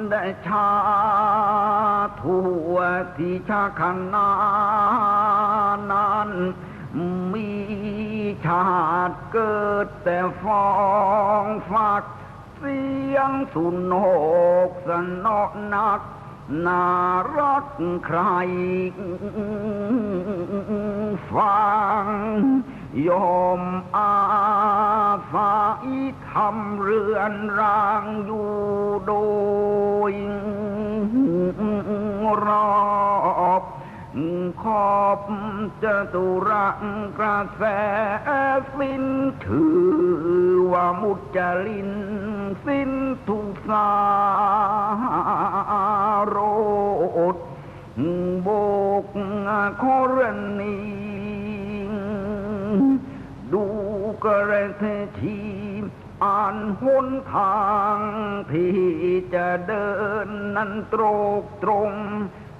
นได้ชาทั่วที่ชาคณานั้น มีชาติเกิดแต่ฟองฟัก เสียงสุนโหกสนอนักนารักใครฟัง ยอมอาฝายทำเรือนรางอยู่โดยรอบขอบจตุรังกระแสสิ้นถือว่ามุจลินสิ้นทุกสารดโบกโครณี กระเททีอ่านหนทางที่จะเดินนั้นตรกตรง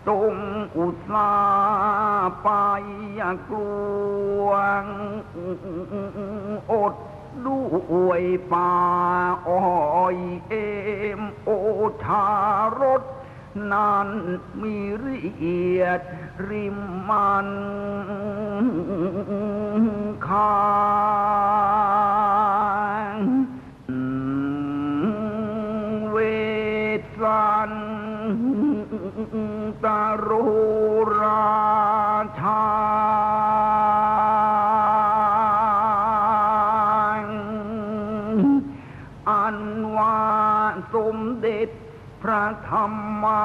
ตรงอุตสาไปยากลวงอดด้วยป่าอ้อยเอมโอชารถ นั้นมีเรียดริมมันคางเวสันตาโรราชาอันว่าสมเด็จ พระธรรมา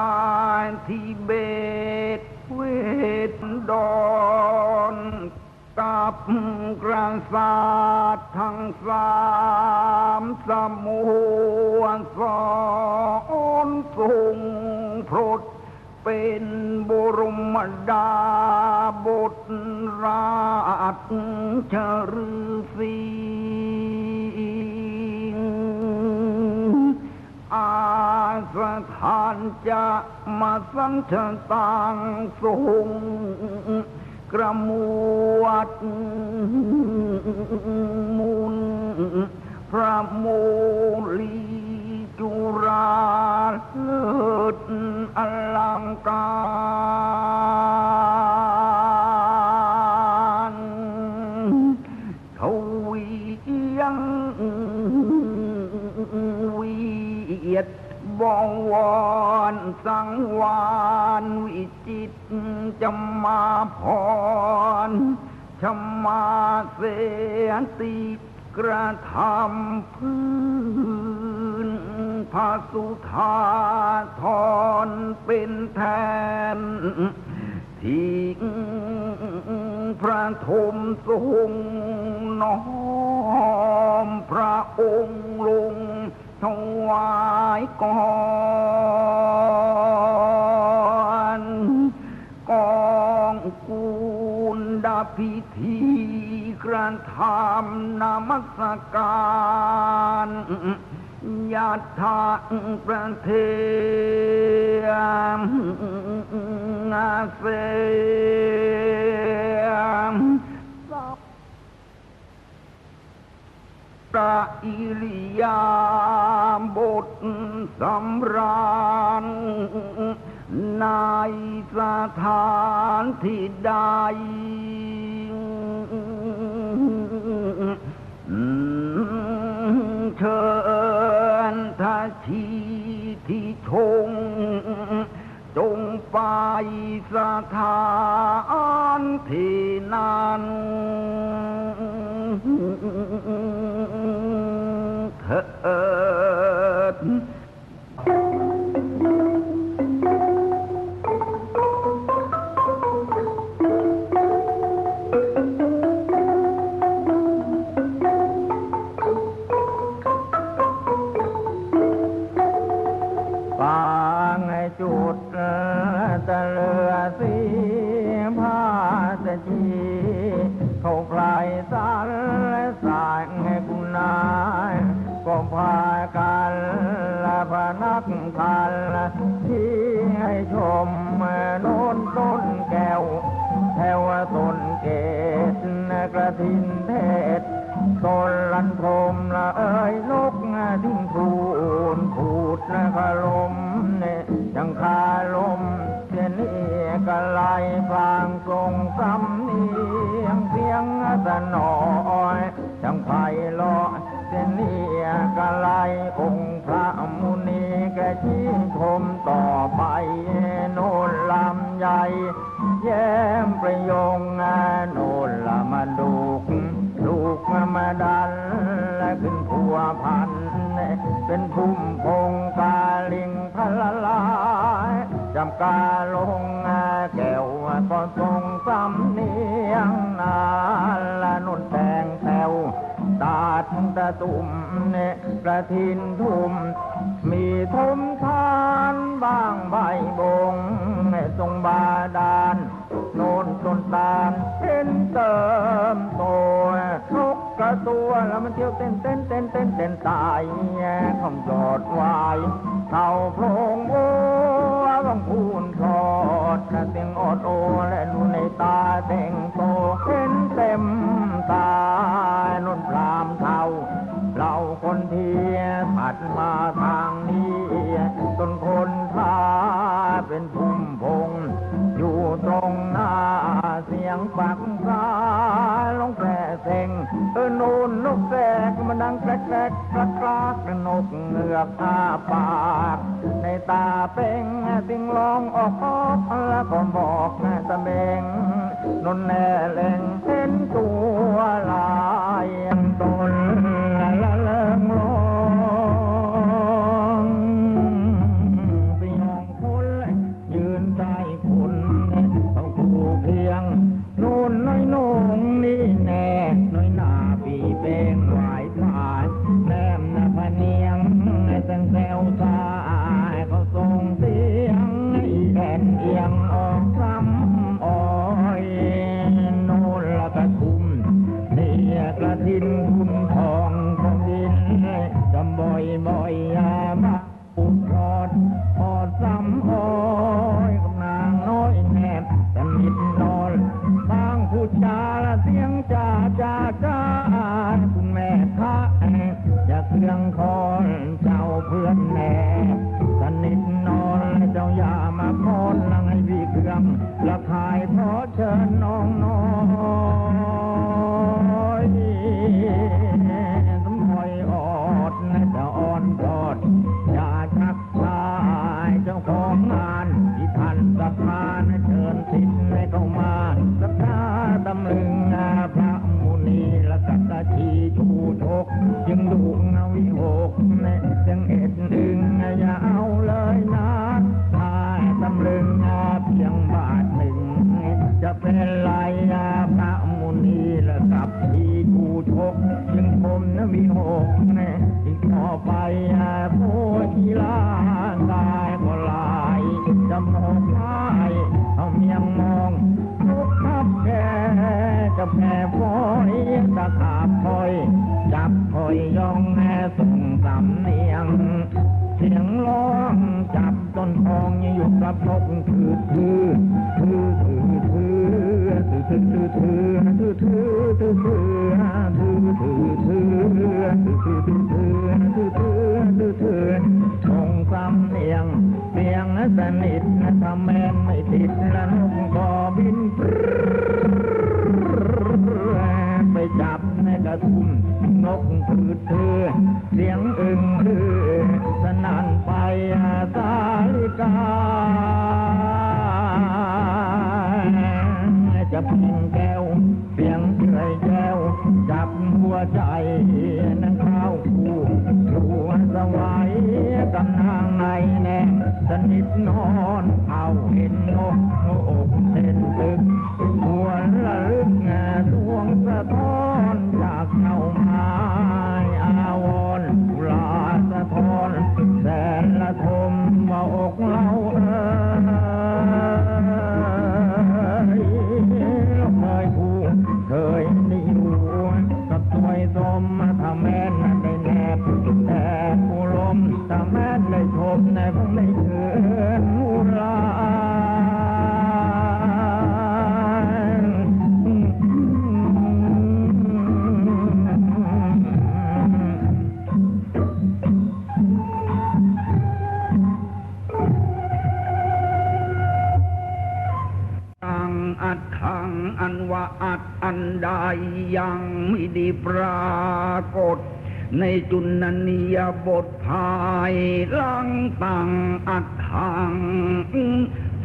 ธิเบศเวทดอนกับกระสาททั้งสามสมุสอนทรงพรดเป็นบรมดาบทราชชฤษี อาสถานจะมาสันเชต่างทรงกระมวดมุนพระโมลีจุราเลิศอลังการ บวรสังวานวิจิตจะมาพรชมาเสียติกระทำพื้นพระสุธาทรเป็นแทนทิ้งพระธมทรงน้อมพระองค์ลง วายก่อนกองกูลดาพิธีกระทำนามสการยาทางประเทมนาเสมพระอิริยา สำราญในสถานที่ใดเชิญท่าชีที่ชง จงไปสถานที่นั้นเถิด ทิ้งคมต่อไปโน่นลำใหญ่แย้มประยงโน่นละมาดุกลูกมาดันและขึ้นผัวพัน เป็นพุ่มพงกาลิงพลลายจำกาลงแก้วก็ทรงสำเนียงนานละนุ่นแตงแถวตาดตะตุ่มเนี่ยกระทินทุ่ม มีทมทานบางใบบงให้ทรงบาดาลโนนต้นตาลเป็นเติมโตนกกระตัวแล้วมันเที่ยวเต้นเต้นเต้นเต้นเต้นตายแง่ทองจอดวายเท่าโพรงโอ้บังพูนทอดแค่เตียงอดโอและดูในตาเต่งโตเห็นเต็ม ดังแกรกกระกรากนกเงือกอ้าปาก ในตาเป่งติงลองออกออแล้วก็บอกแสะเบงนนแน่เล่งเป็นตัวลาย ที่ชูดกยังลูกเอาวิหกแม่ยังเอ็ดอึงอย่าเอาเลยนะถ้าตำลึงอาเพียงบาทหนึ่ง จะเป็นลายยาพระมุนีละกับที่ชูชกยังผมนวิหกแม่อีต่อไป ระพงคือคือ ವಚಾ มในบังเลยเชิญอุรานตังอัดขังอันว่าอัดอันใดยังไม่ได้ปรากฏ ในจุนนียบทภายลังตังอัดหัง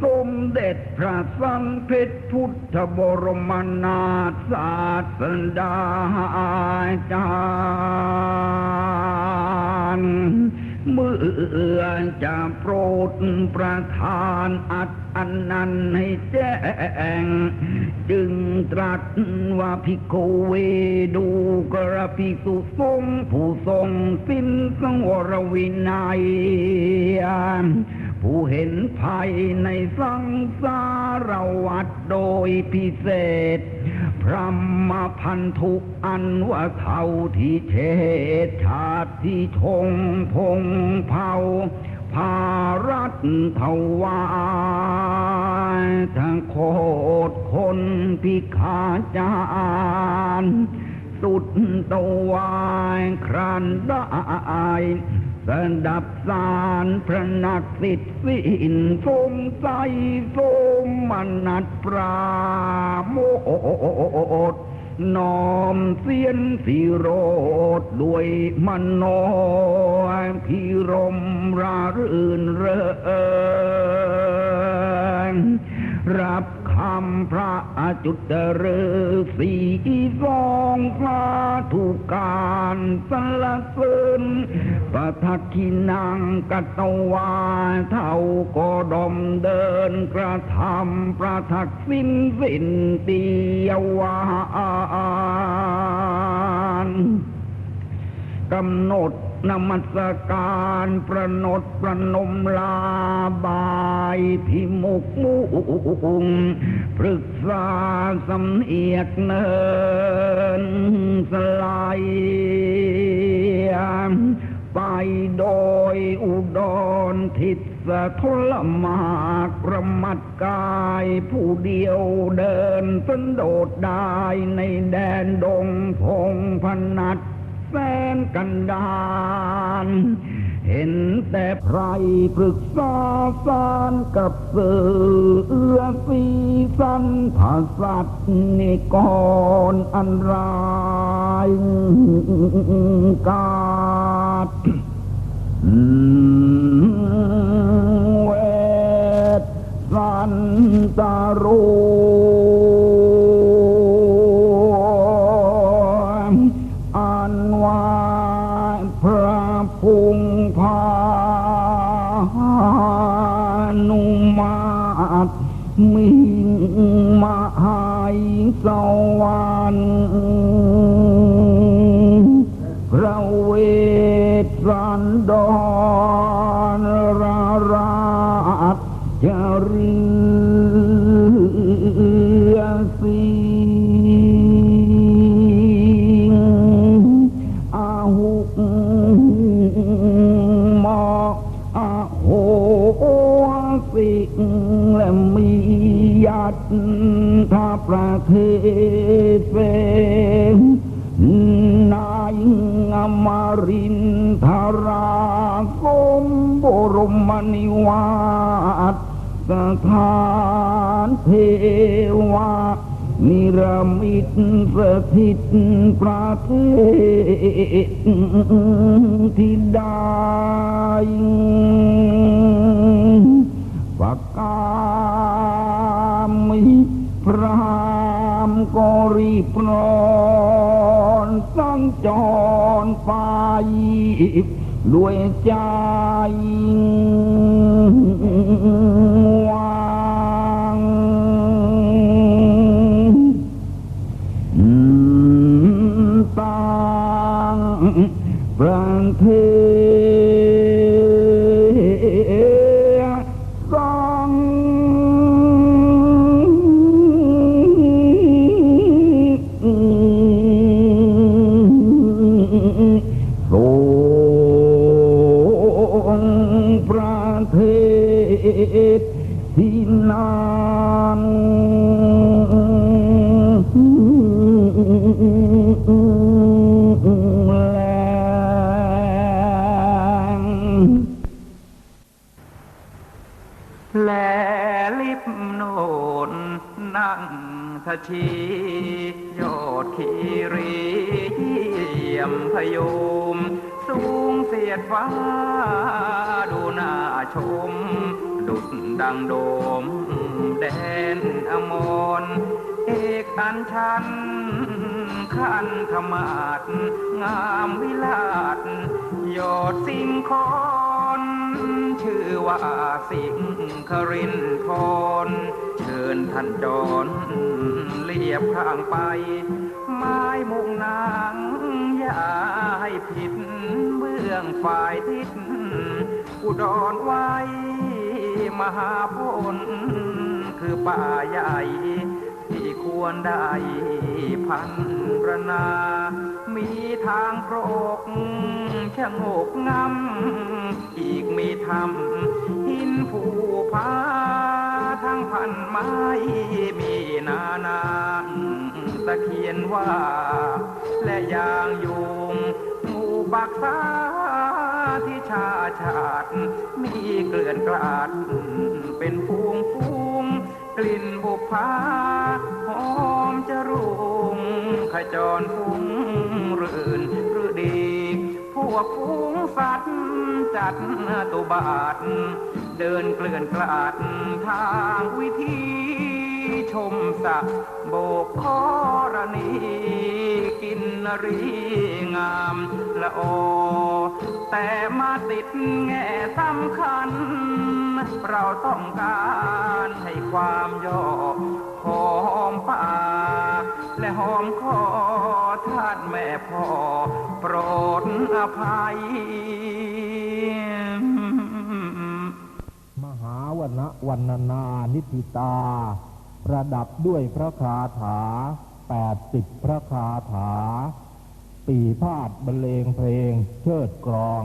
สมเด็จพระสังเพชรพุทธบรมนาถศาสดาจารย์เมื่อจะโปรดประทานอัดอันนั้นให้แจ้ง จึงตรัสว่าพิโกเวดูกระพิสุทรงผู้ทรงสิ้นสังวรวินัย ผู้เห็นภัยในสังสารวัฏโดยพิเศษ พระมพันธุอันว่าเท่าที่เทศชาติที่ชงพงเผา ภารัตถวายทั้งโคตรคนพิฆาจารสุดตะวายครันได้สดับสารพระนักสิทธิ์สินทรงใจทรงมนัดปราโมท น้อมเสียนสีโรดด้วยมันโนพิรมรารื่นเริงรา บคำพระอจุตเรือสีสองสาธุกการสรรเสริญประทักขินังกัตวาเท่าก็ดมเดินกระทำประทักสิ้นสิ้นเตียวานกำหนด นมัสการประนดประนมลาบายพิมุกมุงปรึกษาสำเอียกเนินสลายไปโดยอุดรทิศสะทลมากประมัดกายผู้เดียวเดินสันโดษได้ในแดนดงพงพนัด แสนกันดานเห็นแต่ไพรปรึกษาสารกับเสือเอื้อสีสันภาสัตว์นิกรอันรายกาดเวทสันตารู sawan rawit randha ดทาประเทศเฟงนายอมรินทราสมบรมนิวาสสถานเทวานิรมิตรสถิตประเทศที่ได้ปากกา มิ พรามก็รีบร้อนสังจรไปด้วยใจวางต่างประเทศ ดุดดังโดมแดนอมรเอกอันชันขันธมาศงามวิลาศยอดสิงคอนชื่อว่าสิงครินทรเชิญท่านจรเรียบข้างไป ไม้มุงนางอย่าให้ผิดเบื้องฝ่ายทิศอุดรไว้ มหาพลคือป่าใหญ่ที่ควรได้พันรนา มีทางโปรกชะโงกงำอีกมีธรรมหินผูผาทั้งพันไม้มีนานาตะเคียนว่า และยางยุงหมู่บักษา ที่ชาชาติ มีเกลื่อนกลาด เป็นพวงพวงกลิ่นบุพาหอมจะรุงขจรฟุ้งรื่นหรือดี พวกฟูงสัตว์จัดตุบาท เดินเกลื่อนกลาดทางวิธีชมสะโบกคอรณีกินนรีงามละโอ แต่มาติดแง่สำคัญ เราต้องการให้ความย่อหอมปากและหอมคอท่านแม่พ่อโปรดอภัย มหาวณวันนานิธิตา ประดับด้วยพระคาถาแปดสิบพระคาถา ปีพาดบรรเลงเพลง เชิดกรอง